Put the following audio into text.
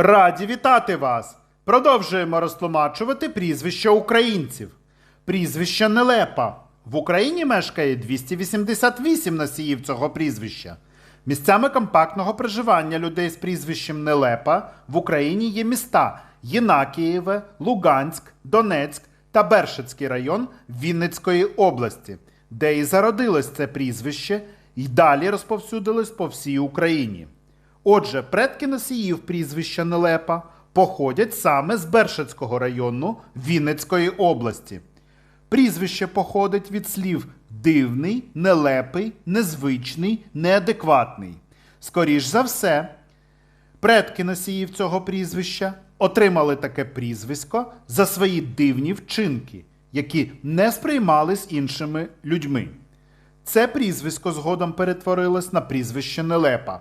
Раді вітати вас! Продовжуємо розтлумачувати прізвища українців. Прізвище Нелепа. В Україні мешкає 288 носіїв цього прізвища. Місцями компактного проживання людей з прізвищем Нелепа в Україні є міста Єнакієве, Луганськ, Донецьк та Бершицький район Вінницької області, де і зародилось це прізвище, і далі розповсюдилось по всій Україні. Отже, предки носіїв прізвища Нелепа походять саме з Бершицького району Вінницької області. Прізвище походить від слів дивний, нелепий, незвичний, неадекватний. Скоріш за все, предки носіїв цього прізвища отримали таке прізвисько за свої дивні вчинки, які не сприймались іншими людьми. Це прізвисько згодом перетворилось на прізвище Нелепа.